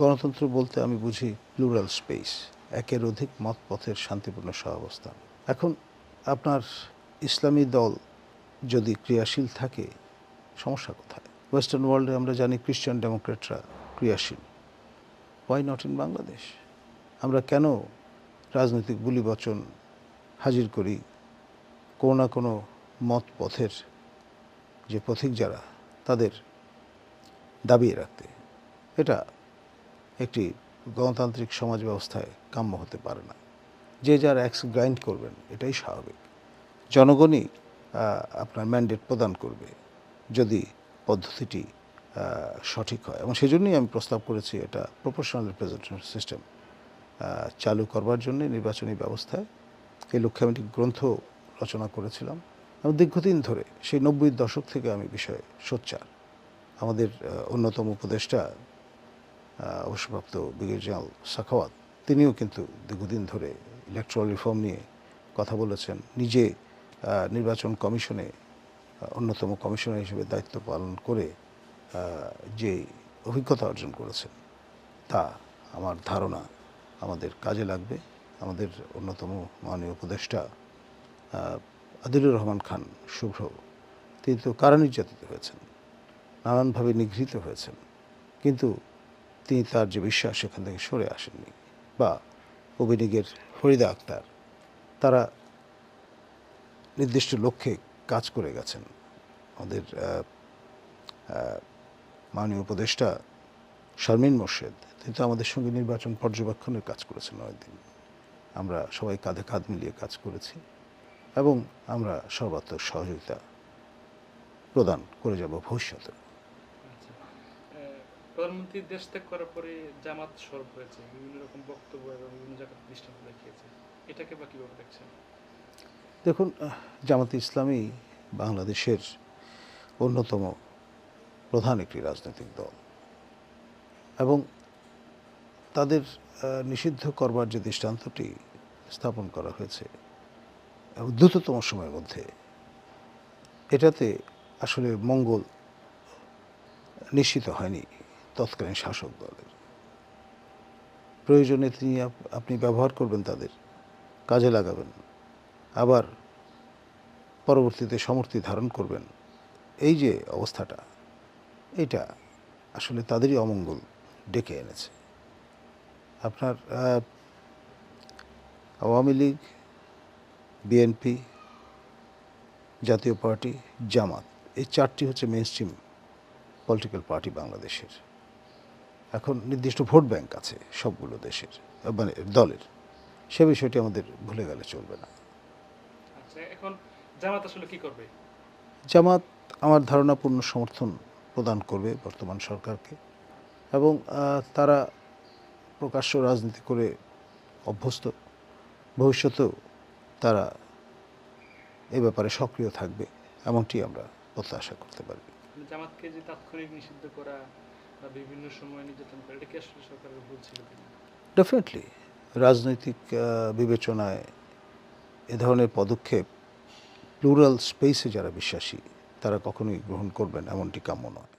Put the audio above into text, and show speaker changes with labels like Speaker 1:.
Speaker 1: গণতন্ত্র বলতে আমি বুঝি প্লুরাল স্পেস একের অধিক মত পথের শান্তিপূর্ণ সহাবস্থান। এখন আপনার ইসলামী দল যদি ক্রিয়াশীল থাকে, সমস্যা কোথায়? ওয়েস্টার্ন ওয়ার্ল্ডে আমরা জানি খ্রিস্টান ডেমোক্রেটরা ক্রিয়াশীল। ওয়াই নট ইন বাংলাদেশ আমরা কেন রাজনৈতিক বুলি বচন হাজির করি? কোনো না কোনো মত পথের যে পথিক যারা, তাদের দাবিয়ে রাখতে। এটা একটি গণতান্ত্রিক সমাজ ব্যবস্থায় কাম্য হতে পারে না। যে যার অ্যাক্স গ্রাইন্ড করবেন, এটাই স্বাভাবিক। জনগণই আপনার ম্যান্ডেট প্রদান করবে যদি পদ্ধতিটি সঠিক হয়। এবং সেজন্যই আমি প্রস্তাব করেছি এটা প্রপোর্শনাল রিপ্রেজেন্টেশন সিস্টেম চালু করবার জন্য নির্বাচনী ব্যবস্থায়। এই লক্ষ্যে আমি একটি গ্রন্থ রচনা করেছিলাম। এবং দীর্ঘদিন ধরে সেই নব্বই দশক থেকে আমি বিষয়ে সোচ্চার। আমাদের অন্যতম উপদেষ্টা অবসরপ্রাপ্ত ব্রিগেডিয়ার জেনারেল সাখাওয়াত, তিনিও কিন্তু দীর্ঘদিন ধরে ইলেকট্রাল রিফর্ম নিয়ে কথা বলেছেন। নিজে নির্বাচন কমিশনে অন্যতম কমিশনার হিসেবে দায়িত্ব পালন করে যে অভিজ্ঞতা অর্জন করেছেন, তা আমার ধারণা আমাদের কাজে লাগবে। আমাদের অন্যতম মাননীয় উপদেষ্টা আদিলুর রহমান খান শুভ্র, তিনি তো কারা নির্যাতিত হয়েছেন, নানানভাবে নিগৃহীত হয়েছেন। কিন্তু তিনি তার যে বিশ্বাস সেখান থেকে সরে আসেননি। বা অভিনীগের ফরিদা আক্তার, তারা নির্দিষ্ট লক্ষ্যে কাজ করে গেছেন। আমাদের মাননীয় উপদেষ্টা শারমিন মোর্শেদ, তিনি তো আমাদের সঙ্গে নির্বাচন পর্যবেক্ষণের কাজ করেছেন অনেকদিন আমরা সবাই কাঁধে কাঁধ মিলিয়ে কাজ করেছি এবং আমরা সর্বাত্মক সহযোগিতা প্রদান করে যাব ভবিষ্যতে।
Speaker 2: প্রধানমন্ত্রী দেশ ত্যাগ করার পরে জামাত সরব হয়েছে, বিভিন্ন রকম বক্তব্য এবং বিভিন্ন জায়গায় দৃষ্টান্ত দেখিয়েছে। এটাকে বা কীভাবে দেখছেন?
Speaker 1: দেখুন জামাতে ইসলামী বাংলাদেশের অন্যতম প্রধান একটি রাজনৈতিক দল এবং তাদের নিষিদ্ধ করবার যে দৃষ্টান্তটি স্থাপন করা হয়েছে দ্রুততম সময়ের মধ্যে, এটাতে আসলে মঙ্গল নিশ্চিত হয়নি। তৎকালীন শাসক দলের। প্রয়োজনে তিনি আপ- আপনি ব্যবহার করবেন তাদের, কাজে লাগাবেন আবার পরবর্তীতে সমর্থি ধারণ করবেন। এই যে অবস্থাটা, এটা আসলে তাদেরই অমঙ্গল ডেকে এনেছে। আপনার আওয়ামী লীগ, বিএনপি, জাতীয় পার্টি, জামাত, এই চারটি হচ্ছে মেন স্ট্রিম পলিটিক্যাল পার্টি বাংলাদেশের। এখন নির্দিষ্ট ভোট ব্যাংক আছে সবগুলো দেশের মানে দলের। সে বিষয়টি আমাদের ভুলে গেলে চলবে না।
Speaker 2: আচ্ছা এখন জামাত আসলে কি করবে?
Speaker 1: জামাত আমার ধারণা পূর্ণ সমর্থন প্রদান করবে বর্তমান সরকারকে এবং তারা প্রকাশ্য রাজনীতি করে অভ্যস্ত। ভবিষ্যতেও তারা এ ব্যাপারে সক্রিয় থাকবে এমনটি আমরা প্রত্যাশা করতে পারি।
Speaker 2: জামাতকে যে তাৎক্ষণিক নিষিদ্ধ করা
Speaker 1: ডেফিনেটলি রাজনৈতিক বিবেচনায় এ ধরনের পদক্ষেপ প্লুরাল স্পেসে যারা বিশ্বাসী, তারা কখনোই গ্রহণ করবেন এমনটি কাম্য নয়।